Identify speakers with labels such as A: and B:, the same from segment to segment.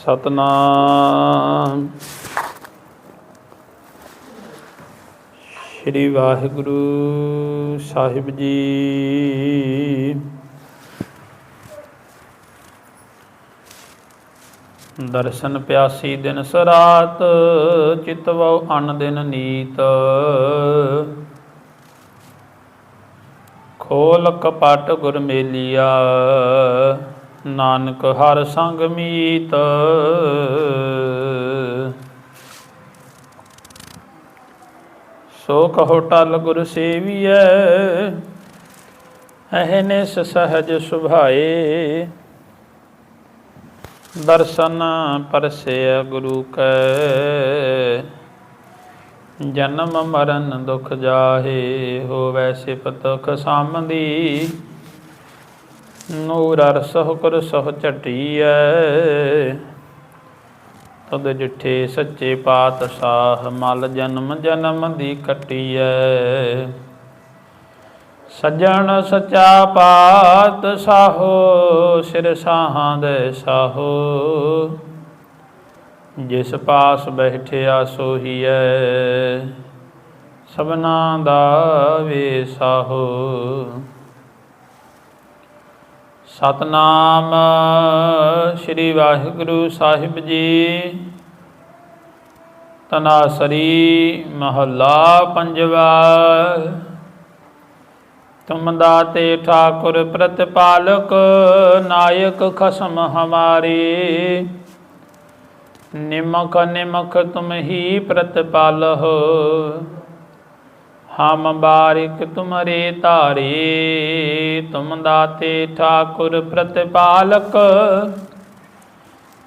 A: ਸਤਨਾਮ। ਸ੍ਰੀ ਵਾਹਿਗੁਰੂ ਸਾਹਿਬ ਜੀ। ਦਰਸ਼ਨ ਪਿਆਸੀ ਦਿਨ ਸਰਾਤ ਚਿਤਵਉ ਅਨ ਦਿਨ ਨੀਤ। ਖੋਲ ਕਪਟ ਗੁਰ ਮੇਲੀਆ। ਨਾਨਕ ਹਰ ਸੰਗ ਮੀਤ। ਸੋ ਕਹੋ ਟਲ ਗੁਰ ਸੇਵੀਐ ਅਹਨਿਸ ਸਹਜ ਸੁਭਾਏ। ਦਰਸ਼ਨ ਪਰਸੇ ਗੁਰੂ ਕੈ, ਜਨਮ ਮਰਨ ਦੁਖ ਜਾਹੇ, ਹੋਵੈ ਸਿਪਤਖ ਸਾਮਦੀ ਨੂਰ ਅਰਸਹੁ ਕਰ ਸਹੁ ਝਟੀਐ। ਤਦ ਜਿਠੇ ਸੱਚੇ ਪਾਤਸ਼ਾਹ ਮਲ ਜਨਮ ਜਨਮ ਦੀ ਕਟੀਐ ਸੱਜਣ ਸਚਾ ਪਾਤ ਸਾਹੋ, ਸਿਰ ਸਾਹਾਂ ਦੇ ਸਾਹੋ। ਜਿਸ ਪਾਸ ਬੈਠਿਆ ਸੋਹੀਐ, ਸਭਨਾ ਦਾ ਵੇ ਸਾਹੋ। ਸਤਨਾਮ ਸ੍ਰੀ ਵਾਹਿਗੁਰੂ ਸਾਹਿਬ ਜੀ। ਤਨਾਸਰੀ ਮਹੱਲਾ ਪੰਜਵਾ। ਤੁਮ ਤੇ ਠਾਕੁਰ ਪ੍ਰਤਪਾਲਕ ਨਾਇਕ ਖਸਮ ਹਮਾਰੇ। ਨਿਮਕ ਨਿਮਕ ਤੁਮ ਹੀ ਪ੍ਰਤਪਾਲ ਹੋ ਹਮ ਬਾਰਿਕ ਤੁਮਰੇ ਧਾਰੇ, ਤੁਮ ਦਾਤੇ ਠਾਕੁਰ ਪ੍ਰਤਪਾਲਕ।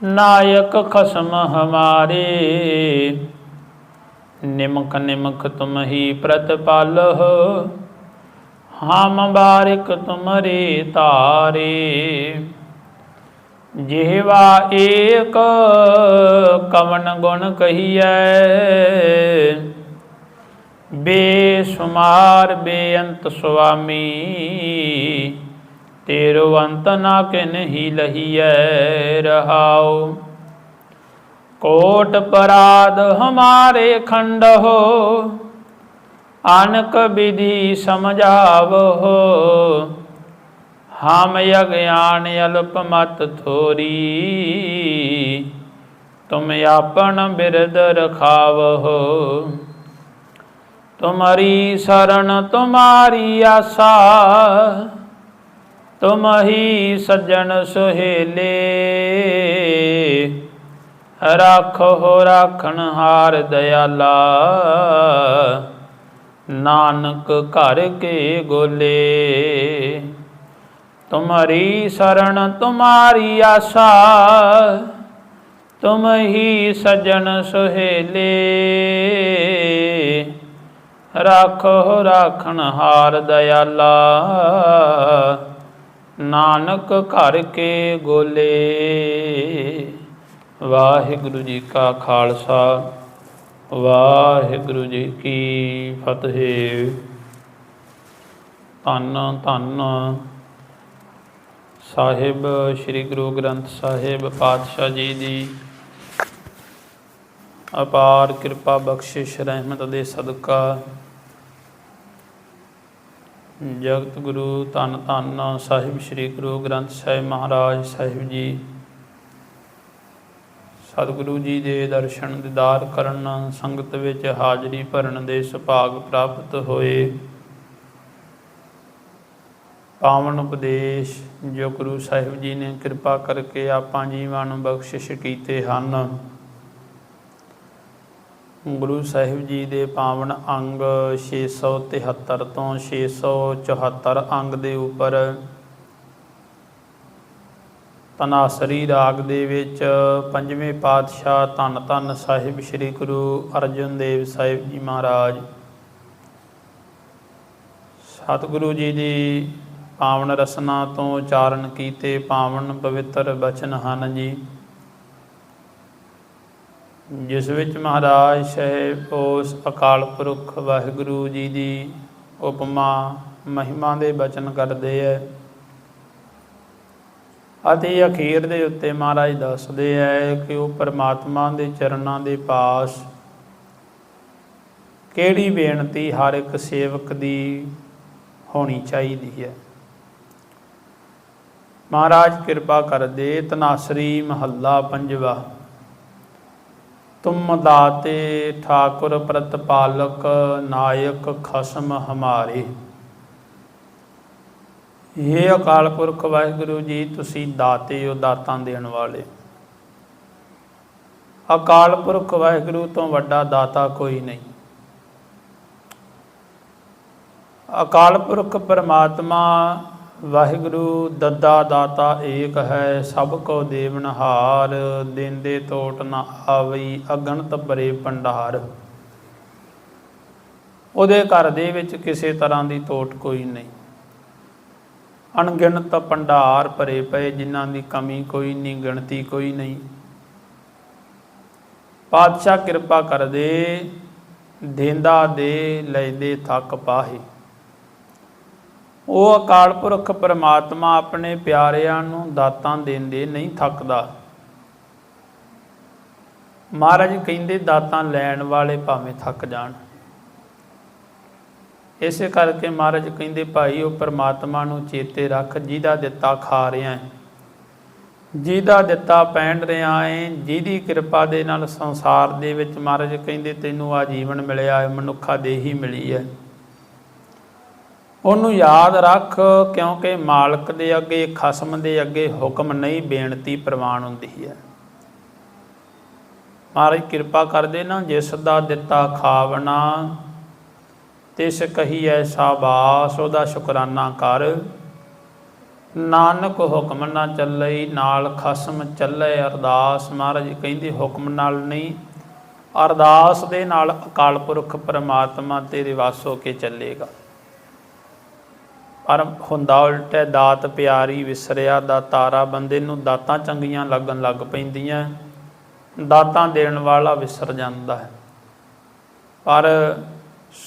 A: ਨਾਇਕ ਖਸਮ ਹਮਾਰੇ, ਨਿਮਕ ਨਿਮਕ ਤੁਮ ਹੀ ਪ੍ਰਤਪਾਲਹੁ। ਹਮ ਬਾਰਿਕ ਤੁਮਰੇ ਤਾਰੇ ਜਿਹਵਾ ਏਕ ਕਵਨ ਗੁਣ ਕਹੀਐ। ਬੇਸ਼ੁਮਾਰ ਬੇਅੰਤ ਸੁਆਮੀ, ਤੇਰੋ ਅੰਤ ਨਾ ਕਿਨਹੀ ਲਹੀਐ ਰਹਾਉ। ਕੋਟ ਪਰਾਧ ਹਮਾਰੇ ਖੰਡ ਹੋ ਅਨਕ ਵਿਧੀ ਸਮਝਾਵੋ ਹਮ ਅਗਿਆਨ ਅਲਪ ਮਤ ਥੋਰੀ, ਤੁਮ ਆਪਨ ਬਿਰਦ ਰਖਾਵੋ ਤੁਮਾਰੀ ਸਰਣ ਤੁਮਾਰੀ ਆਸਾ ਤੁਮ ਹੀ ਸੱਜਣ ਸੁਹੇਲੇ। ਰਾਖੋ, ਰਾਖਣ ਹਾਰ ਦਇਆਲਾ ਨਾਨਕ ਘਰ ਕੇ ਗੋਲੇ। ਤੁਮਰੀ ਸਰਣ ਤੁਮਾਰੀ ਆਸਾ ਤੁਮ ਹੀ ਸਜਣ ਸੁਹੇਲੇ। ਰਾਖੋ ਰਾਖਣ ਹਾਰ ਦਇਆਲਾ। ਨਾਨਕ ਘਰ ਕੇ ਗੋਲੇ। ਵਾਹਿਗੁਰੂ ਜੀ ਕਾ ਖਾਲਸਾ, ਵਾਹਿਗੁਰੂ ਜੀ ਕੀ ਫਤਿਹ। ਧੰਨ ਧੰਨ ਸਾਹਿਬ, ਸ੍ਰੀ ਗੁਰੂ ਗ੍ਰੰਥ ਸਾਹਿਬ ਪਾਤਸ਼ਾਹ ਜੀ ਦੀ ਅਪਾਰ ਕਿਰਪਾ ਬਖਸ਼ਿਸ਼, ਰਹਿਮਤ ਦੇ ਸਦਕਾ ਜਗਤ ਗੁਰੂ ਧੰਨ ਧੰਨ ਸਾਹਿਬ ਸ੍ਰੀ ਗੁਰੂ ਗ੍ਰੰਥ ਸਾਹਿਬ ਮਹਾਰਾਜ ਸਾਹਿਬ ਜੀ। ਸਤਿਗੁਰੂ ਜੀ ਦੇ ਦਰਸ਼ਨ ਦੀਦਾਰ ਕਰਨ ਸੰਗਤ ਵਿੱਚ ਹਾਜ਼ਰੀ ਭਰਨ ਦੇ ਸੁਭਾਗ ਪ੍ਰਾਪਤ ਹੋਏ। ਪਾਵਨ ਉਪਦੇਸ਼ ਜੋ ਗੁਰੂ ਸਾਹਿਬ ਜੀ ਨੇ ਕਿਰਪਾ ਕਰਕੇ ਆਪਾਂ ਜੀਵਾਂ ਨੂੰ ਬਖਸ਼ਿਸ਼ ਕੀਤੇ ਹਨ। ਗੁਰੂ ਸਾਹਿਬ ਜੀ ਦੇ ਪਾਵਨ ਅੰਗ 673 ਤੋਂ 674 ਅੰਗ ਦੇ ਉੱਪਰ। ਤਨਾਸਰੀ ਰਾਗ ਦੇ ਵਿੱਚ ਪੰਜਵੇਂ ਪਾਤਸ਼ਾਹ ਧੰਨ ਧੰਨ ਸਾਹਿਬ ਸ੍ਰੀ ਗੁਰੂ ਅਰਜਨ ਦੇਵ ਸਾਹਿਬ ਜੀ ਮਹਾਰਾਜ। ਸਤਿਗੁਰੂ ਜੀ ਦੀ ਪਾਵਨ ਰਸਨਾ ਤੋਂ ਉਚਾਰਨ ਕੀਤੇ ਪਾਵਨ ਪਵਿੱਤਰ ਬਚਨ ਹਨ ਜੀ। ਜਿਸ ਵਿੱਚ ਮਹਾਰਾਜ ਸ਼ਹਿਬ, ਉਸ ਅਕਾਲ ਪੁਰਖ ਵਾਹਿਗੁਰੂ ਜੀ ਦੀ ਉਪਮਾ, ਮਹਿਮਾ ਦੇ ਬਚਨ ਕਰਦੇ ਹੈ ਅਤੇ ਅਖੀਰ ਦੇ ਉੱਤੇ ਮਹਾਰਾਜ ਦੱਸਦੇ ਹੈ ਕਿ ਉਹ ਪਰਮਾਤਮਾ ਦੇ ਚਰਨਾਂ ਦੇ ਪਾਸ ਕਿਹੜੀ ਬੇਨਤੀ ਹਰ ਇੱਕ ਸੇਵਕ ਦੀ ਹੋਣੀ ਚਾਹੀਦੀ ਹੈ ਮਹਾਰਾਜ ਕਿਰਪਾ ਕਰਦੇ, ਤਨਾਸਰੀ ਮਹੱਲਾ ਪੰਜਵਾ। ਤੁਮ ਦਾਤੇ ਠਾਕੁਰ ਪ੍ਰਤਪਾਲਕ ਨਾਇਕ ਖਸਮ ਹਮਾਰੇ। ਇਹ ਅਕਾਲ ਪੁਰਖ ਵਾਹਿਗੁਰੂ ਜੀ, ਤੁਸੀਂ ਦਾਤੇ ਹੋ, ਦਾਤਾਂ ਦੇਣ ਵਾਲੇ। ਅਕਾਲ ਪੁਰਖ ਵਾਹਿਗੁਰੂ ਤੋਂ ਵੱਡਾ ਦਾਤਾ ਕੋਈ ਨਹੀਂ। ਅਕਾਲ ਪੁਰਖ ਪਰਮਾਤਮਾ ਵਾਹਿਗੁਰੂ ਦੱਦਾ ਦਾਤਾ ਏਕ ਹੈ, ਸਭ ਕੋ ਦੇਵਨਹਾਰ ਦਿੰਦੇ ਤੋਟ ਨਾ ਆਵਈ, ਅਗਣਤ ਭਰੇ ਭੰਡਾਰ। ਉਹਦੇ ਘਰ ਦੇ ਵਿੱਚ ਕਿਸੇ ਤਰ੍ਹਾਂ ਦੀ ਤੋਟ ਕੋਈ ਨਹੀਂ। ਅਣਗਿਣਤ ਭੰਡਾਰ ਭਰੇ ਪਏ, ਜਿਨ੍ਹਾਂ ਦੀ ਕਮੀ ਕੋਈ ਨਹੀਂ, ਗਿਣਤੀ ਕੋਈ ਨਹੀਂ। ਪਾਤਸ਼ਾਹ ਕਿਰਪਾ ਕਰਦੇ, ਦੇਂਦਾ ਦੇ, ਲੈਦੇ ਥੱਕ ਪਾਹੇ। ਉਹ ਅਕਾਲ ਪੁਰਖ ਪਰਮਾਤਮਾ ਆਪਣੇ ਪਿਆਰਿਆਂ ਨੂੰ ਦਾਤਾਂ ਦਿੰਦੇ ਨਹੀਂ ਥੱਕਦਾ। ਮਹਾਰਾਜ ਕਹਿੰਦੇ, ਦਾਤਾਂ ਲੈਣ ਵਾਲੇ ਭਾਵੇਂ ਥੱਕ ਜਾਣ। ਇਸੇ ਕਰਕੇ ਮਹਾਰਾਜ ਕਹਿੰਦੇ, ਭਾਈ, ਉਹ ਪਰਮਾਤਮਾ ਨੂੰ ਚੇਤੇ ਰੱਖ, ਜਿਹਦਾ ਦਿੱਤਾ ਖਾ ਰਿਹਾ ਹੈ। ਜਿਹਦਾ ਦਿੱਤਾ ਪਹਿਨ ਰਿਹਾ ਹੈ, ਜਿਹਦੀ ਕਿਰਪਾ ਦੇ ਨਾਲ ਸੰਸਾਰ ਦੇ ਵਿੱਚ ਮਹਾਰਾਜ ਕਹਿੰਦੇ, ਤੈਨੂੰ ਆ ਜੀਵਨ ਮਿਲਿਆ ਹੈ, ਮਨੁੱਖਾ ਦੇਹੀ ਮਿਲੀ ਹੈ। ਉਹਨੂੰ ਯਾਦ ਰੱਖ, ਕਿਉਂਕਿ ਮਾਲਕ ਦੇ ਅੱਗੇ, ਖਸਮ ਦੇ ਅੱਗੇ ਹੁਕਮ ਨਹੀਂ ਬੇਨਤੀ ਪ੍ਰਵਾਨ ਹੁੰਦੀ ਹੈ। ਮਹਾਰਾਜ, ਕਿਰਪਾ ਕਰਦੇ ਨਾ, ਜਿਸ ਦਾ ਦਿੱਤਾ ਖਾਵਣਾ, ਤਿਸ ਕਹੀ ਕਹੀਐ ਸਾਬਾਸ, ਉਹਦਾ ਸ਼ੁਕਰਾਨਾ ਕਰ। ਨਾਨਕ ਹੁਕਮ ਨਾ ਚੱਲਈ, ਨਾਲ ਖਸਮ ਚੱਲੇ ਅਰਦਾਸ। ਮਹਾਰਾਜ ਕਹਿੰਦੇ, ਹੁਕਮ ਨਾਲ ਨਹੀਂ, ਅਰਦਾਸ ਦੇ ਨਾਲ ਅਕਾਲ ਪੁਰਖ ਪਰਮਾਤਮਾ ਤੇਰੇ ਵਾਸ ਹੋ ਕੇ ਚੱਲੇਗਾ। ਪਰ ਹੁੰਦਾ, ਉਲਟੇ ਦਾਤ ਪਿਆਰੀ ਵਿਸਰਿਆ, ਦਾ ਤਾਰਾ ਬੰਦੇ ਨੂੰ ਦਾਤਾਂ ਚੰਗੀਆਂ ਲੱਗਣ ਲੱਗ ਪੈਂਦੀਆਂ। ਦਾਤਾਂ ਦੇਣ ਵਾਲਾ ਵਿਸਰ ਜਾਂਦਾ ਹੈ। ਪਰ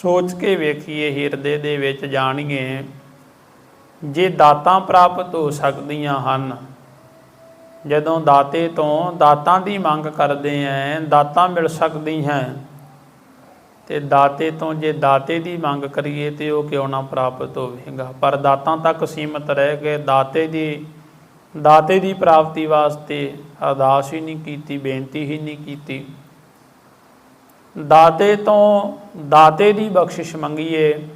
A: ਸੋਚ ਕੇ ਵੇਖੀਏ, ਹਿਰਦੇ ਦੇ ਵਿੱਚ ਜਾਣੀਏ, ਜੇ ਦਾਤਾਂ ਪ੍ਰਾਪਤ ਹੋ ਸਕਦੀਆਂ ਹਨ, ਜਦੋਂ ਦਾਤੇ ਤੋਂ ਦਾਤਾਂ ਦੀ ਮੰਗ ਕਰਦੇ ਆਂ ਦਾਤਾਂ ਮਿਲ ਸਕਦੀਆਂ। ਤੇ ਦਾਤੇ ਤੋਂ ਜੇ ਦਾਤੇ ਦੀ ਮੰਗ ਕਰੀਏ ਤੇ ਉਹ ਕਿਉਂ ਨਾ ਪ੍ਰਾਪਤ ਹੋਵੇਗਾ? ਪਰ ਦਾਤਾਂ ਤੱਕ ਸੀਮਤ ਰਹਿ ਕੇ ਦਾਤੇ ਦੀ ਦਾਤੇ ਦੀ ਪ੍ਰਾਪਤੀ ਵਾਸਤੇ ਅਰਦਾਸ ਹੀ ਨਹੀਂ ਕੀਤੀ, ਬੇਨਤੀ ਹੀ ਨਹੀਂ ਕੀਤੀ। ਦਾਤੇ ਤੋਂ ਦਾਤੇ ਦੀ ਬਖਸ਼ਿਸ਼ ਮੰਗੀਏ।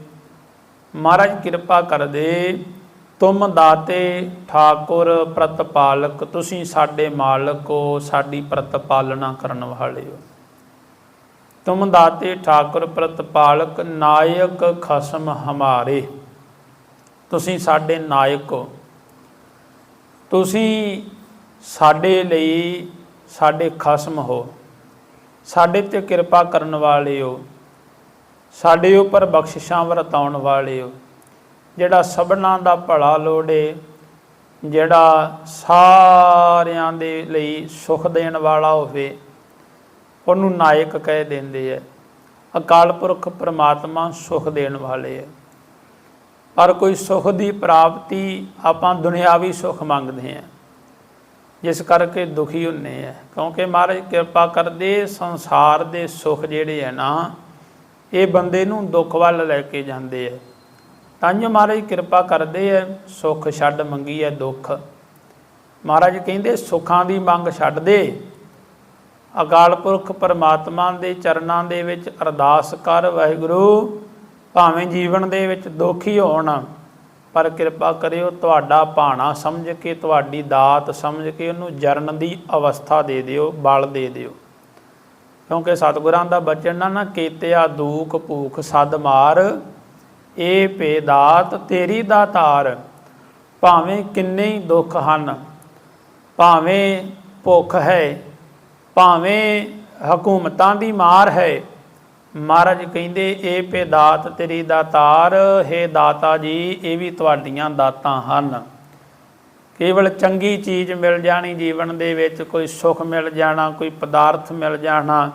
A: ਮਹਾਰਾਜ ਕਿਰਪਾ ਕਰਦੇ, ਤੁਮ ਦਾਤੇ ਠਾਕੁਰ ਪ੍ਰਤਪਾਲਕ, ਤੁਸੀਂ ਸਾਡੇ ਮਾਲਕ ਹੋ, ਸਾਡੀ ਪ੍ਰਤਪਾਲਨਾ ਕਰਨ ਵਾਲੇ ਹੋ। ਤੁਮ ਦਾਤੇ ਠਾਕੁਰ ਪ੍ਰਤਪਾਲਕ, ਨਾਇਕ ਖਸਮ ਹਮਾਰੇ। ਤੁਸੀਂ ਸਾਡੇ ਨਾਇਕ ਹੋ। ਤੁਸੀਂ ਸਾਡੇ ਲਈ ਸਾਡੇ ਖਸਮ ਹੋ। ਸਾਡੇ ਤੇ ਕਿਰਪਾ ਕਰਨ ਵਾਲੇ ਹੋ। ਸਾਡੇ ਉੱਪਰ ਬਖਸ਼ਿਸ਼ਾਂ ਵਰਤਾਉਣ ਵਾਲੇ ਹੋ। ਜਿਹੜਾ ਸਭਨਾਂ ਦਾ ਭਲਾ ਲੋੜੇ, ਜਿਹੜਾ ਸਾਰਿਆਂ ਦੇ ਲਈ ਸੁਖ ਦੇਣ ਵਾਲਾ ਹੋਵੇ ਉਹਨੂੰ ਨਾਇਕ ਕਹਿ ਦਿੰਦੇ ਐ। ਅਕਾਲ ਪੁਰਖ ਪ੍ਰਮਾਤਮਾ ਸੁਖ ਦੇਣ ਵਾਲੇ ਐ। ਪਰ ਕੋਈ ਸੁਖ ਦੀ ਪ੍ਰਾਪਤੀ ਆਪਾਂ ਦੁਨਿਆਵੀ ਸੁਖ ਮੰਗਦੇ ਆਂ ਜਿਸ ਕਰਕੇ ਦੁਖੀ ਹੁੰਨੇ ਆ ਕਿਉਂਕਿ ਮਹਾਰਾਜ ਕਿਰਪਾ ਕਰਦੇ ਸੰਸਾਰ ਦੇ ਸੁਖ ਜਿਹੜੇ ਆ ਨਾ, ਇਹ ਬੰਦੇ ਨੂੰ ਦੁੱਖ ਵੱਲ ਲੈ ਕੇ ਜਾਂਦੇ ਆ ਤਾਂ ਜੋ ਮਹਾਰਾਜ ਕਿਰਪਾ ਕਰਦੇ ਆ ਸੁੱਖ ਛੱਡ ਮੰਗੀ ਹੈ ਦੁੱਖ। ਮਹਾਰਾਜ ਕਹਿੰਦੇ ਸੁੱਖਾਂ ਦੀ ਮੰਗ ਛੱਡ ਦੇ। ਅਕਾਲ ਪੁਰਖ ਪਰਮਾਤਮਾ ਦੇ ਚਰਨਾਂ ਦੇ ਵਿੱਚ ਅਰਦਾਸ ਕਰ ਵਾਹਿਗੁਰੂ, ਭਾਵੇਂ ਜੀਵਨ ਦੇ ਵਿੱਚ ਦੁੱਖ ਹੀ ਹੋਣ, ਪਰ ਕਿਰਪਾ ਕਰਿਓ ਤੁਹਾਡਾ ਭਾਣਾ ਸਮਝ ਕੇ, ਤੁਹਾਡੀ ਦਾਤ ਸਮਝ ਕੇ ਉਹਨੂੰ ਜਰਨ ਦੀ ਅਵਸਥਾ ਦੇ ਦਿਓ, ਬਲ ਦੇ ਦਿਓ। ਕਿਉਂਕਿ ਸਤਿਗੁਰਾਂ ਦਾ ਬਚਨ ਨਾ ਨਾ ਕੀਤਿਆ ਦੂਖ ਭੂਖ ਸਦ ਮਾਰ, ਏ ਪੇਦਾਤ ਤੇਰੀ ਦਾਤਾਰ, ਭਾਵੇਂ ਕਿੰਨੇ ਹੀ ਦੁੱਖ ਹਨ, ਭਾਵੇਂ ਭੁੱਖ ਹੈ ਭਾਵੇਂ ਹਕੂਮਤਾਂ ਦੀ ਮਾਰ ਹੈ, ਮਹਾਰਾਜ ਕਹਿੰਦੇ, ਇਹ ਪੇ ਦਾਤ ਤੇਰੀ ਦਾਤਾਰ, ਹੈ ਦਾਤਾ ਜੀ, ਇਹ ਵੀ ਤੁਹਾਡੀਆਂ ਦਾਤਾਂ ਹਨ। ਕੇਵਲ ਚੰਗੀ ਚੀਜ਼ ਮਿਲ ਜਾਣੀ ਜੀਵਨ ਦੇ ਵਿੱਚ, ਕੋਈ ਸੁੱਖ ਮਿਲ ਜਾਣਾ, ਕੋਈ ਪਦਾਰਥ ਮਿਲ ਜਾਣਾ,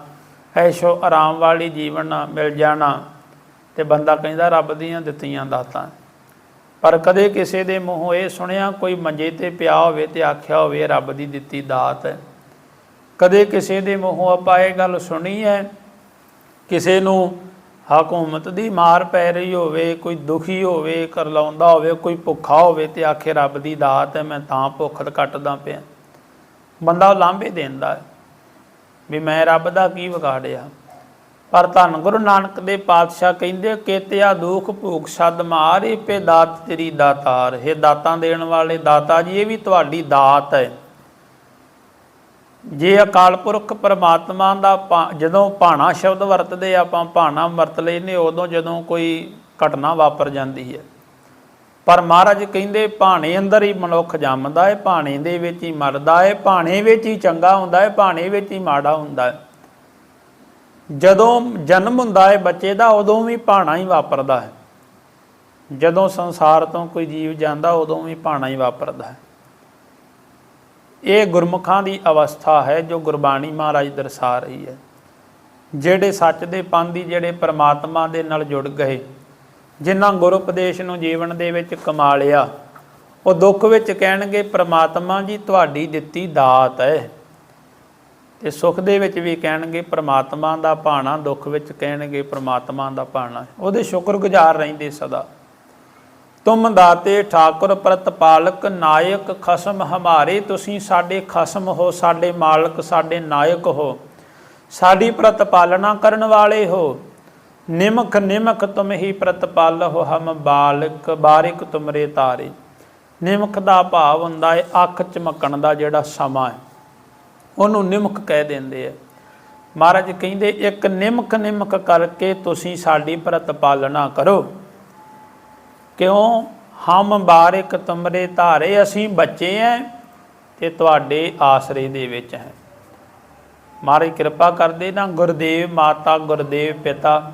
A: ਐਸ਼ੋ ਆਰਾਮ ਵਾਲੀ ਜੀਵਨ ਮਿਲ ਜਾਣਾ। ਤੇ ਬੰਦਾ ਕਹਿੰਦਾ, ਰੱਬ ਦੀਆਂ ਦਿੱਤੀਆਂ ਦਾਤਾਂ ਪਰ ਕਦੇ ਕਿਸੇ ਦੇ ਮੂੰਹੋਂ ਇਹ ਸੁਣਿਆ, ਕੋਈ ਮੰਜੇ ਤੇ ਪਿਆ ਹੋਵੇ ਤੇ ਆਖਿਆ ਹੋਵੇ ਰੱਬ ਦੀ ਦਿੱਤੀ ਦਾਤ ਹੈ। ਕਦੇ ਕਿਸੇ ਦੇ ਮੂੰਹੋਂ ਆਪਾਂ ਇਹ ਗੱਲ ਸੁਣੀ ਹੈ, ਕਿਸੇ ਨੂੰ ਹਕੂਮਤ ਦੀ ਮਾਰ ਪੈ ਰਹੀ ਹੋਵੇ, ਕੋਈ ਦੁਖੀ ਹੋਵੇ ਕਰਲਾਉਂਦਾ ਹੋਵੇ, ਕੋਈ ਭੁੱਖਾ ਹੋਵੇ ਤੇ ਆਖੇ ਰੱਬ ਦੀ ਦਾਤ ਹੈ, ਮੈਂ ਤਾਂ ਭੁੱਖ ਕੱਟਦਾ ਪਿਆ। ਬੰਦਾ ਉਹ ਲਾਂਭੇ ਦਿੰਦਾ ਹੈ ਵੀ ਮੈਂ ਰੱਬ ਦਾ ਕੀ ਵਿਗਾੜਿਆ। ਪਰ ਧੰਨ ਗੁਰੂ ਨਾਨਕ ਦੇ ਪਾਤਸ਼ਾਹ ਕਹਿੰਦੇ, ਕੇਤਿਆ ਦੁਖ ਭੂਖ ਛੱਡ ਮਾਰੇ ਪੇ ਦਾਤ ਤੇਰੀ ਦਾਤਾਰ ਹੈ। ਦਾਤਾਂ ਦੇਣ ਵਾਲੇ ਦਾਤਾ ਜੀ, ਇਹ ਵੀ ਤੁਹਾਡੀ ਦਾਤ ਹੈ। ਜੇ ਅਕਾਲ ਪੁਰਖ ਪਰਮਾਤਮਾ ਦਾ ਭਾ- ਜਦੋਂ ਭਾਣਾ ਸ਼ਬਦ ਵਰਤਦੇ ਆਪਾਂ ਭਾਣਾ ਵਰਤ ਲੈਨੇ ਉਦੋਂ ਜਦੋਂ ਕੋਈ ਘਟਨਾ ਵਾਪਰ ਜਾਂਦੀ ਹੈ। ਪਰ ਮਹਾਰਾਜ ਕਹਿੰਦੇ, ਭਾਣੇ ਅੰਦਰ ਹੀ ਮਨੁੱਖ ਜੰਮਦਾ ਹੈ, ਭਾਣੇ ਦੇ ਵਿੱਚ ਹੀ ਮਰਦਾ ਹੈ, ਭਾਣੇ ਵਿੱਚ ਹੀ ਚੰਗਾ ਹੁੰਦਾ ਹੈ, ਭਾਣੇ ਵਿੱਚ ਹੀ ਮਾੜਾ ਹੁੰਦਾ ਹੈ। ਜਦੋਂ ਜਨਮ ਹੁੰਦਾ ਹੈ ਬੱਚੇ ਦਾ, ਉਦੋਂ ਵੀ ਭਾਣਾ ਹੀ ਵਾਪਰਦਾ ਹੈ। ਜਦੋਂ ਸੰਸਾਰ ਤੋਂ ਕੋਈ ਜੀਵ ਜਾਂਦਾ, ਉਦੋਂ ਵੀ ਭਾਣਾ ਹੀ ਵਾਪਰਦਾ ਹੈ। ਇਹ ਗੁਰਮੁਖਾਂ ਦੀ ਅਵਸਥਾ ਹੈ ਜੋ ਗੁਰਬਾਣੀ ਮਹਾਰਾਜ ਦਰਸਾ ਰਹੀ ਹੈ। ਜਿਹੜੇ ਸੱਚ ਦੇ ਪੰਥੀ ਜਿਹੜੇ ਪਰਮਾਤਮਾ ਦੇ ਨਾਲ ਜੁੜ ਗਏ, ਜਿਨ੍ਹਾਂ ਗੁਰੂ ਉਪਦੇਸ਼ ਨੂੰ ਜੀਵਨ ਦੇ ਵਿੱਚ ਕਮਾ ਲਿਆ, ਉਹ ਦੁੱਖ ਵਿੱਚ ਕਹਿਣਗੇ, ਪਰਮਾਤਮਾ ਜੀ, ਤੁਹਾਡੀ ਦਿੱਤੀ ਦਾਤ ਹੈ। ਤੇ ਸੁੱਖ ਦੇ ਵਿੱਚ ਵੀ ਕਹਿਣਗੇ, ਪਰਮਾਤਮਾ ਦਾ ਭਾਣਾ ਦੁੱਖ ਵਿੱਚ ਕਹਿਣਗੇ, ਪਰਮਾਤਮਾ ਦਾ ਭਾਣਾ ਉਹਦੇ ਸ਼ੁਕਰਗੁਜ਼ਾਰ ਰਹਿੰਦੇ ਸਦਾ। ਤੁਮ ਦਾਤੇ ਠਾਕੁਰ ਪ੍ਰਤਪਾਲਕ ਨਾਇਕ ਖਸਮ ਹਮਾਰੇ, ਤੁਸੀਂ ਸਾਡੇ ਖਸਮ ਹੋ, ਸਾਡੇ ਮਾਲਕ, ਸਾਡੇ ਨਾਇਕ ਹੋ। ਸਾਡੀ ਪ੍ਰਤਪਾਲਨਾ ਕਰਨ ਵਾਲੇ ਹੋ। ਨਿਮਖ ਨਿਮਖ ਤੁਮ ਹੀ ਪ੍ਰਤਪਾਲਹੁ ਹਮ ਬਾਲਕ, ਬਾਰਿਕ ਤੁਮਰੇ ਤਾਰੇ। ਨਿਮਕ ਦਾ ਭਾਵ ਹੁੰਦਾ ਹੈ ਅੱਖ ਚਮਕਣ ਦਾ ਜਿਹੜਾ ਸਮਾਂ ਹੈ। ਉਹਨੂੰ ਨਿਮਖ ਕਹਿ ਦਿੰਦੇ ਆ। ਮਹਾਰਾਜ ਕਹਿੰਦੇ, ਇੱਕ ਨਿਮਖ ਨਿਮਖ ਕਰਕੇ ਤੁਸੀਂ ਸਾਡੀ ਪ੍ਰਤਪਾਲਨਾ ਕਰੋ। ਕਿਉਂ? ਹਮ ਬਾਰਿਕ ਤੁਮਰੇ ਧਾਰੇ ਅਸੀਂ ਬੱਚੇ ਐ ਤੇ ਤੁਹਾਡੇ ਆਸਰੇ ਦੇ ਵਿੱਚ ਹੈ। ਮਹਾਰਾਜ ਕਿਰਪਾ ਕਰਦੇ ਨਾ ਗੁਰਦੇਵ ਮਾਤਾ, ਗੁਰਦੇਵ ਪਿਤਾ।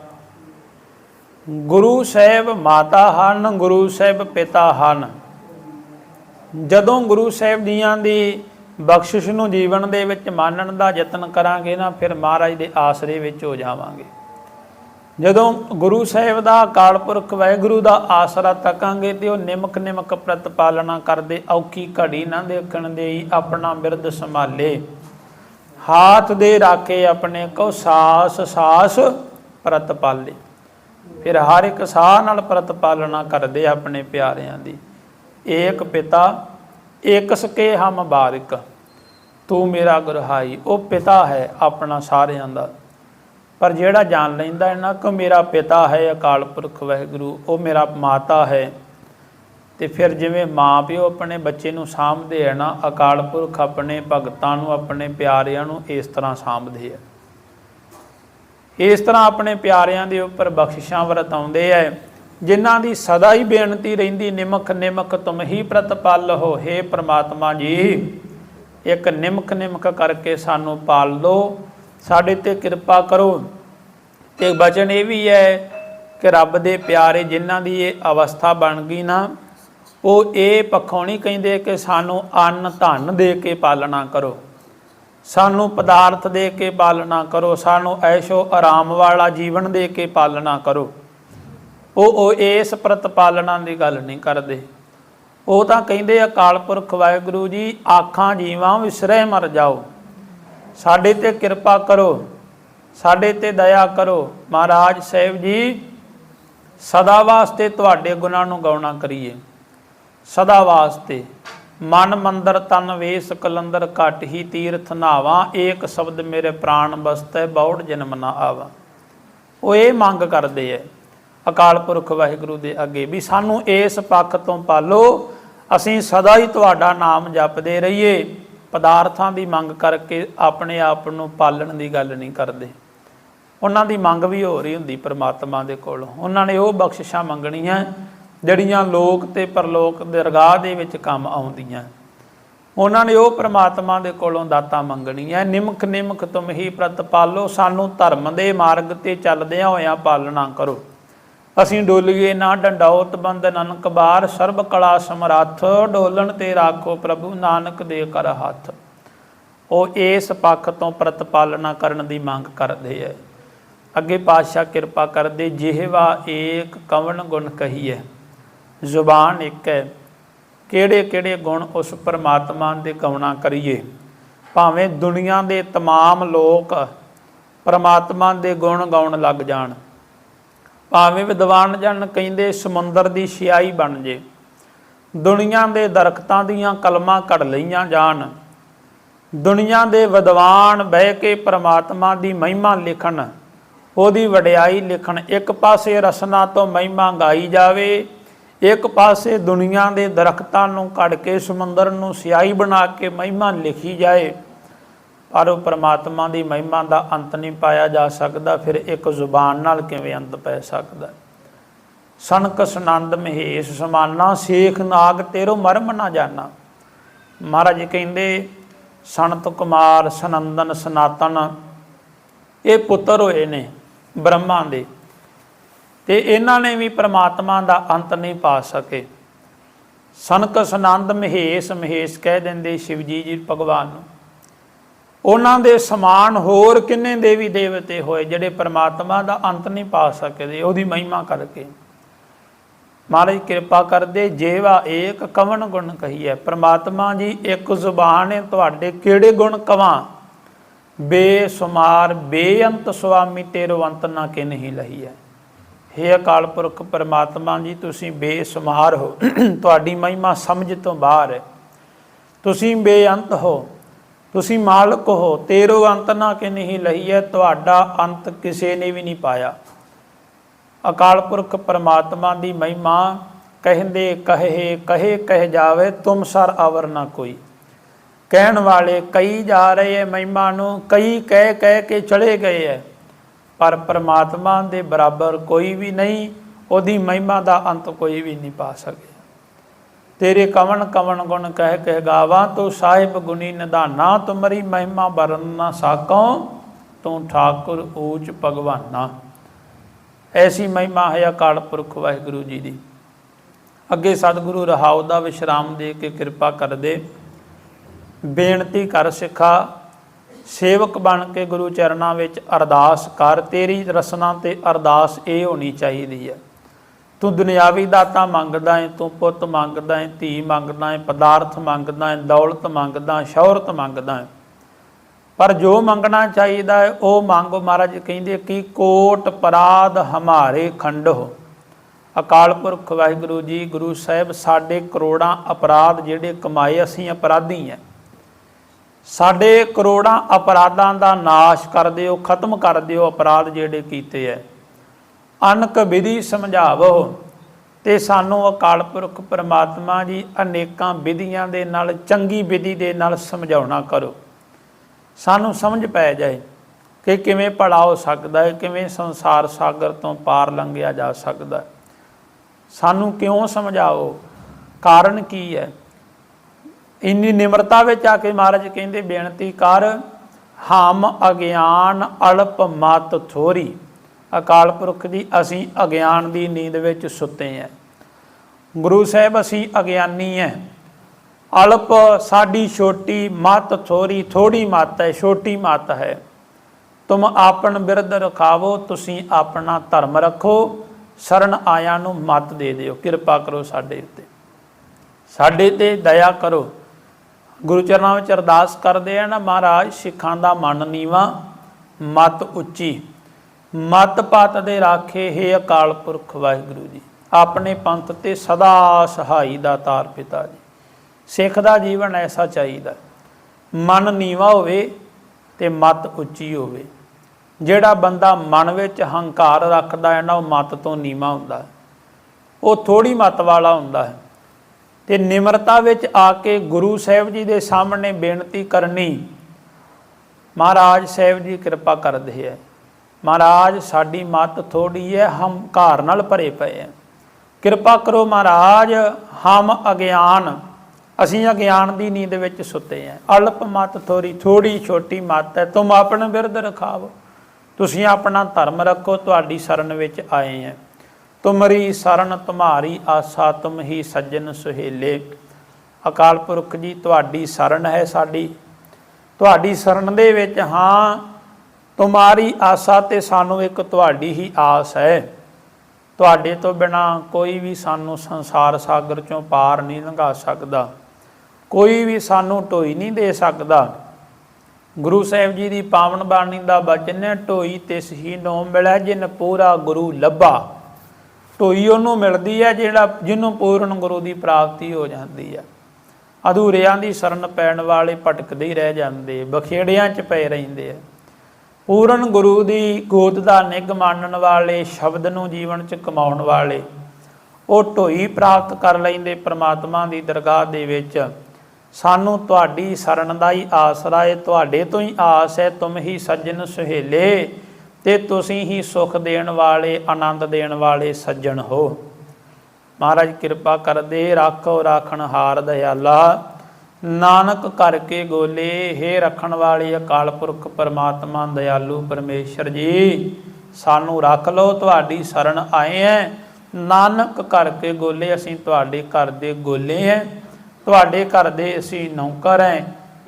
A: ਗੁਰੂ ਸਾਹਿਬ ਮਾਤਾ ਹਨ, ਗੁਰੂ ਸਾਹਿਬ ਪਿਤਾ ਹਨ। ਜਦੋਂ ਗੁਰੂ ਸਾਹਿਬ ਦੀਆਂ ਦੀ ਬਖਸ਼ਿਸ਼ ਨੂੰ ਜੀਵਨ ਦੇ ਵਿੱਚ ਮਾਨਣ ਦਾ ਯਤਨ ਕਰਾਂਗੇ ਨਾ, ਫਿਰ ਮਹਾਰਾਜ ਦੇ ਆਸਰੇ ਵਿੱਚ ਹੋ ਜਾਵਾਂਗੇ। ਜਦੋਂ ਗੁਰੂ ਸਾਹਿਬ ਦਾ ਅਕਾਲ ਪੁਰਖ ਵਾਹਿਗੁਰੂ ਦਾ ਆਸਰਾ ਤਕਾਂਗੇ ਤੇ ਉਹ ਨਿਮਕ ਨਿਮਕ ਪ੍ਰਤਪਾਲਨਾ ਕਰਦੇ, ਔਖੀ ਘੜੀ ਨਾ ਦੇਖਣ ਦੇਈ, ਆਪਣਾ ਬਿਰਧ ਸੰਭਾਲੇ। ਹਾਥ ਦੇ ਰਾਕੇ ਆਪਣੇ ਕੋ ਸਾਸ ਸਾਸ ਪ੍ਰਤਪਾਲੇ। ਫਿਰ ਹਰ ਇੱਕ ਸਾਹ ਨਾਲ ਪ੍ਰਤਪਾਲਨਾ ਕਰਦੇ ਆਪਣੇ ਪਿਆਰਿਆਂ ਦੀ। ਏਕ ਪਿਤਾ ਏਕ ਸਕੇ ਹਮ ਬਾਰਿਕ। ਤੂੰ ਮੇਰਾ ਗੁਰਹਾਈ, ਉਹ ਪਿਤਾ ਹੈ ਆਪਣਾ ਸਾਰਿਆਂ ਦਾ। ਪਰ ਜਿਹੜਾ ਜਾਣ ਲੈਂਦਾ ਹੈ ਨਾ, ਕਿ ਮੇਰਾ ਪਿਤਾ ਹੈ, ਅਕਾਲ ਪੁਰਖ ਵਾਹਿਗੁਰੂ, ਉਹ ਮੇਰਾ ਮਾਤਾ ਹੈ। ਤੇ ਫਿਰ ਜਿਵੇਂ ਮਾਂ ਪਿਓ ਆਪਣੇ ਬੱਚੇ ਨੂੰ ਸਾਂਭਦੇ ਆ ਨਾ, ਅਕਾਲ ਪੁਰਖ ਆਪਣੇ ਭਗਤਾਂ ਨੂੰ, ਆਪਣੇ ਪਿਆਰਿਆਂ ਨੂੰ ਇਸ ਤਰ੍ਹਾਂ ਸਾਂਭਦੇ ਆ। ਇਸ ਤਰ੍ਹਾਂ ਆਪਣੇ ਪਿਆਰਿਆਂ ਦੇ ਉੱਪਰ ਬਖਸ਼ਿਸ਼ਾਂ ਵਰਤਾਉਂਦੇ ਐ ਜਿਨ੍ਹਾਂ ਦੀ ਸਦਾ ਹੀ ਬੇਨਤੀ ਰਹਿੰਦੀ, ਨਿਮਕ ਨਿਮਕ ਤੁਮ ਹੀ ਪ੍ਰਤਪਾਲ ਹੋ हे ਪ੍ਰਮਾਤਮਾ ਜੀ। ਇੱਕ ਨਿਮਕ ਨਿਮਕ ਕਰਕੇ ਸਾਨੂੰ ਪਾਲ ਲਓ। ਸਾਡੇ ਤੇ ਕਿਰਪਾ ਕਰੋ। ਤੇ ਬਚਨ ਇਹ ਵੀ ਹੈ ਕਿ ਰੱਬ ਦੇ ਪਿਆਰੇ ਜਿਨ੍ਹਾਂ ਦੀ ਇਹ ਅਵਸਥਾ ਬਣ ਗਈ ਨਾ, ਉਹ ਇਹ ਪੱਖੋਂ ਨਹੀਂ ਕਹਿੰਦੇ ਕਿ ਸਾਨੂੰ ਅੰਨ ਧਨ ਦੇ ਕੇ ਪਾਲਣਾ ਕਰੋ। ਸਾਨੂੰ ਪਦਾਰਥ ਦੇ ਕੇ ਪਾਲਣਾ ਕਰੋ, ਸਾਨੂੰ ਐਸ਼ੋ ਆਰਾਮ ਵਾਲਾ ਜੀਵਨ ਦੇ ਕੇ ਪਾਲਣਾ ਕਰੋ। ਉਹ ਉਹ ਇਸ ਪ੍ਰਤਪਾਲਨਾ ਦੀ ਗੱਲ ਨਹੀਂ ਕਰਦੇ। ਉਹ ਤਾਂ ਕਹਿੰਦੇ ਅਕਾਲ ਪੁਰਖ ਵਾਹਿਗੁਰੂ ਜੀ, ਆਖਾਂ ਜੀਵਾਂ ਵਿਸਰੇ ਮਰ ਜਾਓ। ਸਾਡੇ ਤੇ ਕਿਰਪਾ ਕਰੋ, ਸਾਡੇ ਤੇ ਦਇਆ ਕਰੋ। ਮਹਾਰਾਜ ਸਾਹਿਬ ਜੀ, ਸਦਾ ਵਾਸਤੇ ਤੁਹਾਡੇ ਗੁਣਾਂ ਨੂੰ ਗਾਉਣਾ ਕਰੀਏ। ਸਦਾ ਵਾਸਤੇ ਮਨ ਮੰਦਰ ਤਨ ਵੇਸ ਕਲੰਦਰ ਘਟ ਹੀ ਤੀਰਥ ਨਾਵਾਂ, ਏਕ ਸ਼ਬਦ ਮੇਰੇ ਪ੍ਰਾਣ ਬਸਤੈ ਬੌੜ ਜਨਮ ਨਾ ਆਵਾ। ਉਹ ਇਹ ਮੰਗ ਕਰਦੇ ਐ, ਅਕਾਲ ਪੁਰਖ ਵਾਹਿਗੁਰੂ ਦੇ ਅੱਗੇ, ਵੀ ਸਾਨੂੰ ਇਸ ਪੱਖ ਤੋਂ ਪਾਲੋ, ਅਸੀਂ ਸਦਾ ਹੀ ਤੁਹਾਡਾ ਨਾਮ ਜਪਦੇ ਰਹੀਏ। ਪਦਾਰਥਾਂ ਦੀ ਮੰਗ ਕਰਕੇ ਆਪਣੇ ਆਪ ਨੂੰ ਪਾਲਣ ਦੀ ਗੱਲ ਨਹੀਂ ਕਰਦੇ। ਉਹਨਾਂ ਦੀ ਮੰਗ ਵੀ ਹੋ ਰਹੀ ਹੁੰਦੀ ਪਰਮਾਤਮਾ ਦੇ ਕੋਲੋਂ। ਉਹਨਾਂ ਨੇ ਉਹ ਬਖਸ਼ਿਸ਼ਾਂ ਮੰਗਣੀਆਂ ਜਿਹੜੀਆਂ ਲੋਕ ਤੇ ਪਰਲੋਕ ਦੇ ਰਗਾਹ ਦੇ ਵਿੱਚ ਕੰਮ ਆਉਂਦੀਆਂ। ਉਹਨਾਂ ਨੇ ਉਹ ਪ੍ਰਮਾਤਮਾ ਦੇ ਕੋਲੋਂ ਦਾਤਾ ਮੰਗਣੀਆਂ। ਨਿਮਕ ਨਿਮਕ ਤੁਮ ਹੀ ਪ੍ਰਤਪਾਲੋ। ਸਾਨੂੰ ਧਰਮ ਦੇ ਮਾਰਗ ਤੇ ਚੱਲਦਿਆਂ ਹੋਇਆਂ ਪਾਲਣਾ ਕਰੋ। ਅਸੀਂ ਡੋਲੀਏ ਨਾ ਡੰਡਾਉਤ ਬੰਦ ਨਨਕ ਬਾਰ ਸਰਬ ਕਲਾ ਸਮਰੱਥ ਡੋਲਣ ਤੇ ਰਾਖੋ ਪ੍ਰਭੂ ਨਾਨਕ ਦੇ ਕਰ ਹੱਥ ਉਹ ਇਸ ਪੱਖ ਤੋਂ ਪ੍ਰਤਪਾਲਨਾ ਕਰਨ ਦੀ ਮੰਗ ਕਰਦੇ ਐ ਅੱਗੇ ਪਾਤਸ਼ਾਹ ਕਿਰਪਾ ਕਰਦੇ ਜਿਹਵਾ ਏਕ ਕਵਨ ਗੁਣ ਕਹੀਐ ਜ਼ੁਬਾਨ ਇੱਕ ਹੈ ਕਿਹੜੇ ਕਿਹੜੇ ਗੁਣ ਉਸ ਪਰਮਾਤਮਾ ਦੇ ਗਾਉਣਾ ਕਰੀਏ ਭਾਵੇਂ ਦੁਨੀਆ ਦੇ तमाम ਲੋਕ ਪਰਮਾਤਮਾ ਦੇ ਗੁਣ ਗਾਉਣ ਲੱਗ ਜਾਣ ਭਾਵੇਂ ਵਿਦਵਾਨ ਜਨ ਕਹਿੰਦੇ ਸਮੁੰਦਰ ਦੀ ਸਿਆਹੀ ਬਣ ਜੇ, ਦੁਨੀਆ ਦੇ ਦਰਖਤਾਂ ਦੀਆਂ ਕਲਮਾਂ ਕੱਢ ਲਈਆਂ ਜਾਣ। ਦੁਨੀਆ ਦੇ ਵਿਦਵਾਨ ਬਹਿ ਕੇ ਪ੍ਰਮਾਤਮਾ ਦੀ ਮਹਿਮਾ ਲਿਖਣ, ਉਹਦੀ ਵਡਿਆਈ ਲਿਖਣ। ਇੱਕ ਪਾਸੇ ਰਸਨਾ ਤੋਂ ਮਹਿਮਾ ਗਾਈ ਜਾਵੇ, ਇੱਕ ਪਾਸੇ ਦੁਨੀਆ ਦੇ ਦਰਖਤਾਂ ਨੂੰ ਕੱਢ ਕੇ ਸਮੁੰਦਰ ਨੂੰ ਸਿਆਹੀ ਬਣਾ ਕੇ ਮਹਿਮਾ ਲਿਖੀ ਜਾਏ। ਪਰ ਉਹ ਪ੍ਰਮਾਤਮਾ ਦੀ ਮਹਿਮਾ ਦਾ ਅੰਤ ਨਹੀਂ ਪਾਇਆ ਜਾ ਸਕਦਾ, ਫਿਰ ਇੱਕ ਜ਼ੁਬਾਨ ਨਾਲ ਕਿਵੇਂ ਅੰਤ ਪੈ ਸਕਦਾ? ਸਨਕ ਸਨੰਦ ਮਹੇਸ਼ ਸਮਾਨਾ, ਸੇਖ ਨਾਗ ਤੇਰੋ ਮਰਮ ਨਾ ਜਾਣਾ ਮਹਾਰਾਜ ਕਹਿੰਦੇ ਸੰਤ ਕੁਮਾਰ, ਸਨੰਦਨ, ਸਨਾਤਨ, ਇਹ ਪੁੱਤਰ ਹੋਏ ਨੇ ਬ੍ਰਹਮਾ ਦੇ। ਤੇ ਇਹਨਾਂ ਨੇ ਵੀ ਪ੍ਰਮਾਤਮਾ ਦਾ ਅੰਤ ਨਹੀਂ ਪਾ ਸਕੇ। ਸਨਕ ਸਨੰਦ ਮਹੇਸ਼ ਮਹੇਸ਼ ਕਹਿ ਦਿੰਦੇ ਸ਼ਿਵਜੀ ਜੀ ਭਗਵਾਨ ਨੂੰ। ਉਹਨਾਂ ਦੇ ਸਮਾਨ ਹੋਰ ਕਿੰਨੇ ਦੇਵੀ ਦੇਵਤੇ ਹੋਏ ਜਿਹੜੇ ਪਰਮਾਤਮਾ ਦਾ ਅੰਤ ਨਹੀਂ ਪਾ ਸਕਦੇ, ਉਹਦੀ ਮਹਿਮਾ ਕਰਕੇ। ਮਹਾਰਾਜ ਕਿਰਪਾ ਕਰਦੇ, ਜੇਵਾ ਏਕ ਕਵਨ ਗੁਣ ਕਹੀਐ। ਪਰਮਾਤਮਾ ਜੀ, ਇੱਕ ਜ਼ੁਬਾਨ ਹੈ ਤੁਹਾਡੇ, ਕਿਹੜੇ ਗੁਣ ਕਵਾਂ? ਬੇਸੁਮਾਰ, ਬੇਅੰਤ ਸੁਆਮੀ, ਤੇਰੋ ਅੰਤ ਨਾ ਕਿ ਨਹੀਂ ਲਹੀਐ। ਹੇ ਅਕਾਲ ਪੁਰਖ ਪਰਮਾਤਮਾ ਜੀ, ਤੁਸੀਂ ਬੇਸੁਮਾਰ ਹੋ। ਤੁਹਾਡੀ ਮਹਿਮਾ ਸਮਝ ਤੋਂ ਬਾਹਰ ਹੈ। ਤੁਸੀਂ ਬੇਅੰਤ ਹੋ। ਤੁਸੀਂ ਮਾਲਕ ਹੋ, ਤੇਰੋ ਅੰਤ ਨਾ ਕਿ ਨਹੀਂ ਲਹੀਐ ਤੁਹਾਡਾ ਅੰਤ ਕਿਸੇ ਨੇ ਵੀ ਨਹੀਂ ਪਾਇਆ। ਅਕਾਲ ਪੁਰਖ ਪਰਮਾਤਮਾ ਦੀ ਮਹਿਮਾ ਕਹਿੰਦੇ, ਕਹੇ ਕਹੇ, ਕਹਿ ਜਾਵੇ, ਤੁਮ ਸਰ ਅਵਰ ਨਾ ਕੋਈ। ਕਹਿਣ ਵਾਲੇ ਕਈ ਜਾ ਰਹੇ ਐ ਮਹਿਮਾ ਨੂੰ, ਕਈ ਕਹਿ ਕਹਿ ਕੇ ਚਲੇ ਗਏ ਐ। ਪਰ ਪਰਮਾਤਮਾ ਦੇ ਬਰਾਬਰ ਕੋਈ ਵੀ ਨਹੀਂ, ਉਹਦੀ ਮਹਿਮਾ ਦਾ ਅੰਤ ਕੋਈ ਵੀ ਨਹੀਂ ਪਾ ਸਕੇ। ਤੇਰੇ ਕਵਣ ਕਵਣ ਗੁਣ ਕਹਿ ਕਹਿ ਗਾਵਾਂ, ਤੂੰ ਸਾਹਿਬ ਗੁਣੀ ਨਿਧਾਨਾ ਤੁਮਰੀ ਮਹਿਮਾ ਬਰਨ ਨਾ ਸਾਕੋ, ਤੂੰ ਠਾਕੁਰ ਊਚ ਭਗਵਾਨਾ। ਐਸੀ ਮਹਿਮਾ ਹੈ ਅਕਾਲ ਪੁਰਖ ਵਾਹਿਗੁਰੂ ਜੀ ਦੀ। ਅੱਗੇ ਸਤਿਗੁਰੂ ਰਹਾਉ ਦਾ ਵਿਸ਼ਰਾਮ ਦੇ ਕੇ ਕਿਰਪਾ ਕਰਦੇ। ਬੇਨਤੀ ਕਰ ਸਿੱਖਾ, ਸੇਵਕ ਬਣ ਕੇ ਗੁਰੂ ਚਰਨਾਂ ਵਿੱਚ ਅਰਦਾਸ ਕਰ, ਤੇਰੀ ਰਸਨਾ ਤੇ ਅਰਦਾਸ ਇਹ ਹੋਣੀ ਚਾਹੀਦੀ ਹੈ। ਤੂੰ ਦੁਨਿਆਵੀ ਦਾਤਾ ਮੰਗਦਾ ਏ, ਤੂੰ ਪੁੱਤ ਮੰਗਦਾ ਏ, ਧੀ ਮੰਗਦਾ ਏ, ਪਦਾਰਥ ਮੰਗਦਾ ਏ, ਦੌਲਤ ਮੰਗਦਾ ਹੈ ਸ਼ੌਹਰਤ ਮੰਗਦਾ ਏ। ਪਰ ਜੋ ਮੰਗਣਾ ਚਾਹੀਦਾ ਹੈ ਉਹ ਮੰਗੋ ਮਹਾਰਾਜ ਕਹਿੰਦੇ ਕਿ ਕੋਟ ਪਰਾਧ ਹਮਾਰੇ ਖੰਡੋ ਅਕਾਲ ਪੁਰਖ ਵਾਹਿਗੁਰੂ ਜੀ, ਗੁਰੂ ਸਾਹਿਬ, ਸਾਡੇ ਕਰੋੜਾਂ ਅਪਰਾਧ ਜਿਹੜੇ ਕਮਾਏ ਅਸੀਂ ਅਪਰਾਧੀ ਹਾਂ ਸਾਡੇ ਕਰੋੜਾਂ ਅਪਰਾਧਾਂ ਦਾ ਨਾਸ਼ ਕਰ ਦਿਓ, ਖਤਮ ਕਰ ਦਿਓ ਅਪਰਾਧ ਜਿਹੜੇ ਕੀਤੇ ਐ। ਅਨਕ ਵਿਧੀ ਸਮਝਾਵੋ। ਤੇ ਸਾਨੂੰ ਅਕਾਲ ਪੁਰਖ ਪਰਮਾਤਮਾ ਜੀ ਅਨੇਕਾਂ ਵਿਧੀਆਂ ਦੇ ਨਾਲ, ਚੰਗੀ ਵਿਧੀ ਦੇ ਨਾਲ ਸਮਝਾਉਣਾ ਕਰੋ। ਸਾਨੂੰ ਸਮਝ ਪੈ ਜਾਏ ਕਿ ਕਿਵੇਂ ਭਲਾ ਹੋ ਸਕਦਾ ਹੈ, ਕਿਵੇਂ ਸੰਸਾਰ ਸਾਗਰ ਤੋਂ ਪਾਰ ਲੰਘਿਆ ਜਾ ਸਕਦਾ ਹੈ। ਸਾਨੂੰ ਕਿਉਂ ਸਮਝਾਓ? ਕਾਰਨ ਕੀ ਹੈ? ਇੰਨੀ ਨਿਮਰਤਾ ਵਿੱਚ ਆ ਕੇ ਮਹਾਰਾਜ ਕਹਿੰਦੇ, ਬੇਨਤੀ ਕਰ, ਹਮ ਅਗਿਆਨ ਅਲਪ ਮਤ ਥੋਰੀ। ਅਕਾਲ ਪੁਰਖ ਦੀ ਅਸੀਂ ਅਗਿਆਨ ਦੀ ਨੀਂਦ ਵਿੱਚ ਸੁੱਤੇ ਹਾਂ ਗੁਰੂ ਸਾਹਿਬ ਅਸੀਂ ਅਗਿਆਨੀ ਹੈ ਅਲਪ ਸਾਡੀ ਛੋਟੀ ਮਤ ਥੋਰੀ ਥੋੜੀ ਮਤ ਹੈ, ਛੋਟੀ ਮਤ ਹੈ। ਤੁਮ ਆਪਣ ਬਿਰਧ ਰਖਾਵੋ, ਤੁਸੀਂ ਆਪਣਾ ਧਰਮ ਰੱਖੋ, ਸ਼ਰਨ ਆਇਆਂ ਨੂੰ ਮਤ ਦੇ ਦਿਓ। ਕਿਰਪਾ ਕਰੋ ਸਾਡੇ ਉੱਤੇ। ਸਾਡੇ ਤੇ ਦਇਆ ਕਰੋ। ਗੁਰੂ ਚਰਨਾਂ ਵਿੱਚ ਅਰਦਾਸ ਕਰਦੇ ਆ ਨਾ, ਮਹਾਰਾਜ, ਸਿੱਖਾਂ ਦਾ ਮਨ ਨੀਵਾ, ਮਤ ਉੱਚੀ। ਮਤ ਪਤ ਦੇ ਰਾਖੇ, ਹੈ ਅਕਾਲ ਪੁਰਖ ਵਾਹਿਗੁਰੂ ਜੀ। ਆਪਣੇ ਪੰਥ ਤੇ ਸਦਾ ਸਹਾਈ ਦਾ ਤਾਰ ਪਿਤਾ ਜੀ। ਸਿੱਖ ਦਾ ਜੀਵਨ ਐਸਾ ਚਾਹੀਦਾ। ਮਨ ਨੀਵਾ ਹੋਵੇ ਤੇ ਮਤ ਉੱਚੀ ਹੋਵੇ। ਜਿਹੜਾ ਬੰਦਾ ਮਨ ਵਿੱਚ ਹੰਕਾਰ ਰੱਖਦਾ ਹੈ ਨਾ, ਉਹ ਮਤ ਤੋਂ ਨੀਵਾ ਹੁੰਦਾ ਹੈ। ਉਹ ਥੋੜੀ ਮਤ ਵਾਲਾ ਹੁੰਦਾ ਹੈ। ਤੇ ਨਿਮਰਤਾ ਵਿੱਚ ਆ ਕੇ ਗੁਰੂ ਸਾਹਿਬ ਜੀ ਦੇ ਸਾਹਮਣੇ ਬੇਨਤੀ ਕਰਨੀ, ਮਹਾਰਾਜ ਸਾਹਿਬ ਜੀ ਕਿਰਪਾ ਕਰਦੇ ਹੈ ਮਹਾਰਾਜ, ਸਾਡੀ ਮਤ ਥੋੜੀ ਹੈ, ਹਮ ਘਰ ਨਾਲ ਭਰੇ ਪਏ ਹੈ। ਕਿਰਪਾ ਕਰੋ ਮਹਾਰਾਜ, ਹਮ ਅਗਿਆਨ। ਅਸੀਂ ਅਗਿਆਨ ਦੀ ਨੀਂਦ ਵਿੱਚ ਸੁੱਤੇ ਹਾਂ। ਅਲਪ ਮਤ ਥੋੜੀ ਥੋੜੀ ਛੋਟੀ ਮਤ ਹੈ। ਤੁਮ ਆਪਣ ਬਿਰਧ ਰਖਾਵੋ। ਤੁਸੀਂ ਆਪਣਾ ਧਰਮ ਰੱਖੋ, ਤੁਹਾਡੀ ਸ਼ਰਨ ਵਿੱਚ ਆਏ ਹਾਂ। ਤੁਮਰੀ ਸ਼ਰਨ ਤੁਮਾਰੀ ਆਸਾ, ਤੁਮ ਹੀ ਸੱਜਣ ਸੁਹੇਲੇ। ਅਕਾਲ ਪੁਰਖ ਜੀ, ਤੁਹਾਡੀ ਸ਼ਰਨ ਹੈ ਸਾਡੀ। ਤੁਹਾਡੀ ਸ਼ਰਨ ਦੇ ਵਿੱਚ ਹਾਂ ਤੁਮਾਰੀ ਆਸਾ ਤੇ ਸਾਨੂੰ ਇੱਕ ਤੁਹਾਡੀ ਹੀ ਆਸ ਹੈ। ਤੁਹਾਡੇ ਤੋਂ ਬਿਨਾ ਕੋਈ ਵੀ ਸਾਨੂੰ ਸੰਸਾਰ ਸਾਗਰ ਚੋਂ ਪਾਰ ਨਹੀਂ ਲੰਘਾ ਸਕਦਾ। ਕੋਈ ਵੀ ਸਾਨੂੰ ਢੋਈ ਨਹੀਂ ਦੇ ਸਕਦਾ। ਗੁਰੂ ਸਾਹਿਬ ਜੀ ਦੀ ਪਾਵਨ ਬਾਣੀ ਦਾ ਬਚਨ ਹੈ, ਢੋਈ ਤਿਸ ਹੀ ਨੋ ਮਿਲੈ ਜਿਨ ਪੂਰਾ ਗੁਰੂ ਲੱਭਾ। ਢੋਈ ਉਹਨੂੰ ਮਿਲਦੀ ਹੈ ਜਿਹੜਾ, ਜਿਹਨੂੰ ਪੂਰਨ ਗੁਰੂ ਦੀ ਪ੍ਰਾਪਤੀ ਹੋ ਜਾਂਦੀ ਹੈ। ਅਧੂਰਿਆਂ ਦੀ ਸ਼ਰਨ ਪੈਣ ਵਾਲੇ ਭਟਕਦੇ ਹੀ ਰਹਿ ਜਾਂਦੇ, ਬਖੇੜਿਆਂ 'ਚ ਪਏ ਰਹਿੰਦੇ ਆ। ਪੂਰਨ ਗੁਰੂ ਦੀ ਗੋਦ ਦਾ ਨਿੱਘ ਮੰਨਣ ਵਾਲੇ ਸ਼ਬਦ ਨੂੰ ਜੀਵਨ 'ਚ ਕਮਾਉਣ ਵਾਲੇ, ਉਹ ਢੋਈ ਪ੍ਰਾਪਤ ਕਰ ਲੈਂਦੇ ਪ੍ਰਮਾਤਮਾ ਦੀ ਦਰਗਾਹ ਦੇ ਵਿੱਚ, ਸਾਨੂੰ ਤੁਹਾਡੀ ਸ਼ਰਨ ਦਾ ਹੀ ਆਸਰਾ ਹੈ ਤੁਹਾਡੇ ਤੋਂ ਹੀ ਆਸ ਹੈ ਤੁਮ ਹੀ ਸੱਜਣ ਸੁਹੇਲੇ, ਤੇ ਤੁਸੀਂ ਹੀ ਸੁਖ ਦੇਣ ਵਾਲੇ, ਆਨੰਦ ਦੇਣ ਵਾਲੇ ਸੱਜਣ ਹੋ। ਮਹਾਰਾਜ ਕਿਰਪਾ ਕਰਦੇ, ਰਾਖੋ, ਰਾਖਣ ਹਾਰ ਦਇਆਲਾ ਨਾਨਕ ਕਰਕੇ ਗੋਲੇ, ਹੇ ਰੱਖਣ ਵਾਲੇ ਅਕਾਲ ਪੁਰਖ ਪਰਮਾਤਮਾ ਦਇਆਲੂ ਪਰਮੇਸ਼ਰ ਜੀ, ਸਾਨੂੰ ਰੱਖ ਲਓ, ਤੁਹਾਡੀ ਸ਼ਰਨ ਆਏ ਐ। ਨਾਨਕ ਕਰਕੇ ਗੋਲੇ, ਅਸੀਂ ਤੁਹਾਡੇ ਘਰ ਦੇ ਗੋਲੇ ਐ। ਤੁਹਾਡੇ ਘਰ ਦੇ ਅਸੀਂ ਨੌਕਰ ਐ।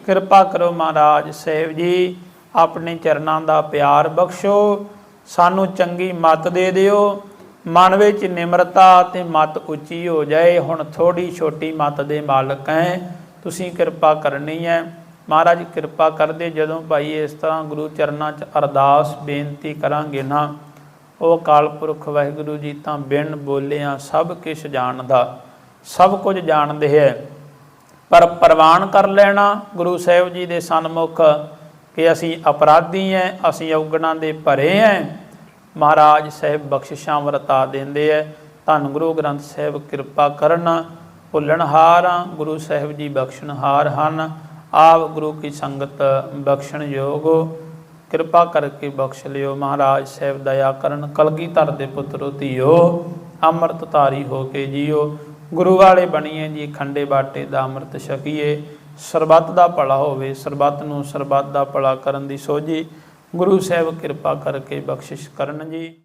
A: ਕਿਰਪਾ ਕਰੋ ਮਹਾਰਾਜ ਸਾਹਿਬ ਜੀ, ਆਪਣੇ ਚਰਨਾਂ ਦਾ ਪਿਆਰ ਬਖਸ਼ੋ। ਸਾਨੂੰ ਚੰਗੀ ਮੱਤ ਦੇ ਦਿਓ। ਮਨ ਵਿੱਚ ਨਿਮਰਤਾ ਤੇ ਮਤ ਉੱਚੀ ਹੋ ਜਾਏ। ਹੁਣ ਥੋੜੀ ਛੋਟੀ ਮਤ ਦੇ ਮਾਲਕ ਹੈ ਤੁਸੀਂ ਕਿਰਪਾ ਕਰਨੀ ਹੈ। ਮਹਾਰਾਜ, ਕਿਰਪਾ ਕਰਦੇ ਜਦੋਂ ਭਾਈ ਇਸ ਤਰ੍ਹਾਂ ਗੁਰੂ ਚਰਨਾਂ 'ਚ ਅਰਦਾਸ ਬੇਨਤੀ ਕਰਾਂਗੇ ਨਾ, ਉਹ ਅਕਾਲ ਪੁਰਖ ਵਾਹਿਗੁਰੂ ਜੀ ਤਾਂ ਬਿਨ ਬੋਲਿਆਂ ਸਭ ਕੁਝ ਜਾਣਦਾ, ਸਭ ਕੁਝ ਜਾਣਦੇ ਹੈ। ਪਰ ਪ੍ਰਵਾਨ ਕਰ ਲੈਣਾ ਗੁਰੂ ਸਾਹਿਬ ਜੀ ਦੇ ਸਨਮੁਖ ਕਿ ਅਸੀਂ ਅਪਰਾਧੀ ਐ, ਅਸੀਂ ਔਗਣਾਂ ਦੇ ਭਰੇ ਐ। ਮਹਾਰਾਜ ਸਾਹਿਬ ਬਖਸ਼ਿਸ਼ਾਂ ਵਰਤਾ ਦਿੰਦੇ ਐ। ਧੰਨ ਗੁਰੂ ਗ੍ਰੰਥ ਸਾਹਿਬ ਕਿਰਪਾ ਕਰਨ ਭੁੱਲਣਹਾਰ ਆ, ਗੁਰੂ ਸਾਹਿਬ ਜੀ ਬਖਸ਼ਣਹਾਰ ਹਨ। ਆਪ ਗੁਰੂ ਕੀ ਸੰਗਤ ਬਖਸ਼ਣ ਯੋਗ। ਕਿਰਪਾ ਕਰਕੇ ਬਖਸ਼ ਲਿਓ ਮਹਾਰਾਜ ਸਾਹਿਬ ਦਇਆ ਕਰਨ ਕਲਗੀਧਰ ਦੇ ਪੁੱਤਰੋ ਧੀਓ। ਅੰਮ੍ਰਿਤ ਧਾਰੀ ਹੋ ਕੇ ਜੀਓ। ਗੁਰੂ ਵਾਲੇ ਬਣੀਏ ਜੀ ਖੰਡੇ ਬਾਟੇ ਦਾ ਅੰਮ੍ਰਿਤ ਛਕੀਏ। ਸਰਬੱਤ ਦਾ ਭਲਾ ਹੋਵੇ ਸਰਬੱਤ ਨੂੰ ਸਰਬੱਤ ਦਾ ਭਲਾ ਕਰਨ ਦੀ ਸੋਝੀ। ਗੁਰੂ ਸਾਹਿਬ ਕਿਰਪਾ ਕਰਕੇ ਬਖਸ਼ਿਸ਼ ਕਰਨ ਜੀ।